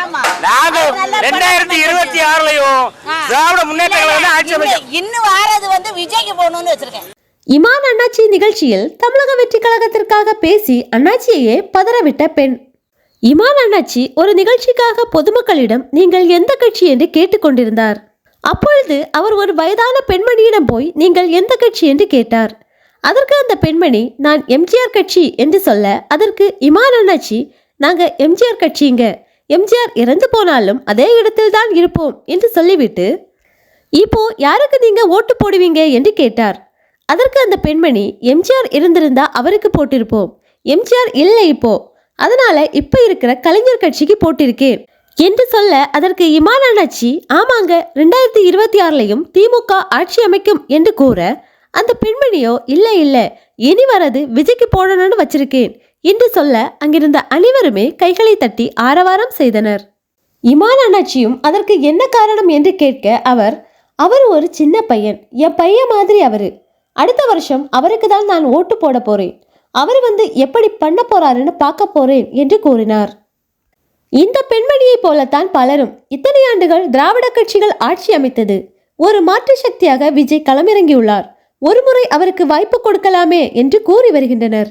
ஆமா. நாங்க அது நல்லா ரெண்டாயிரத்தி இருபத்தி ஆறுலயும் திராவிட முன்னேற்ற கழகம் தான் ஆட்சி அமைச்சோம் இன்னும் இன்னும் வாரது வந்து விஜய்க்கு போகணும்னு வச்சிருக்கேன். இமான் அண்ணாச்சி நிகழ்ச்சியில் தமிழக வெற்றி கழகத்திற்காக பேசி அண்ணாச்சியையே பதறவிட்ட பெண். இமான் அண்ணாச்சி ஒரு நிகழ்ச்சிக்காக பொதுமக்களிடம் நீங்கள் எந்த கட்சி என்று கேட்டுக்கொண்டிருந்தார். அப்பொழுது அவர் ஒரு வயதான பெண்மணியிடம் போய் நீங்கள் எந்த கட்சி என்று கேட்டார். அதற்கு அந்த பெண்மணி நான் எம்ஜிஆர் கட்சி என்று சொல்ல அதற்கு இமான் அண்ணாச்சி நாங்க எம்ஜிஆர் கட்சிங்க. எம்ஜிஆர் இறந்து போனாலும் அதே இடத்தில் தான் இருப்போம் என்று சொல்லிவிட்டு இப்போ யாருக்கு நீங்க ஓட்டு போடுவீங்க? என்று கேட்டார். அதற்கு அந்த பெண்மணி எம்ஜிஆர் இருந்திருந்தா அவருக்கு போட்டிருப்போம். எம்ஜிஆர் இல்லை இப்போ. அதனால இப்ப இருக்கிற கலைஞர் கட்சிக்கு போட்டிருக்கேன். என்று சொல்ல அதற்கு இமான் அண்ணாச்சி ஆமாங்க ரெண்டாயிரத்தி இருபத்தி ஆறுலையும் திமுக ஆட்சி அமைக்கும் என்று கூற அந்த பெண்மணியோ இல்லை இல்லை இனி வரது விஜய்க்கு போடணும்னு வச்சிருக்கேன். என்று சொல்ல அங்கிருந்த அனைவருமே கைகளை தட்டி ஆரவாரம் செய்தனர். இமான் அண்ணாச்சியும் அதற்கு என்ன காரணம் என்று கேட்க அவர் அவர் ஒரு சின்ன பையன். என் பையன் மாதிரி அவரு. அடுத்த வருஷம் அவருக்கு தான் நான் ஓட்டு போட போறேன். அவர் வந்து எப்படி பண்ண போறாருன்னு பார்க்க போறேன் என்று கூறினார். இந்த பெண்மணியைப் போலத்தான் பலரும் இத்தனை ஆண்டுகள் திராவிட கட்சிகள் ஆட்சி அமைத்தது. ஒரு மாற்று சக்தியாக விஜய் களமிறங்கியுள்ளார். ஒருமுறை அவருக்கு வாய்ப்பு கொடுக்கலாமே என்று கூறி வருகின்றனர்.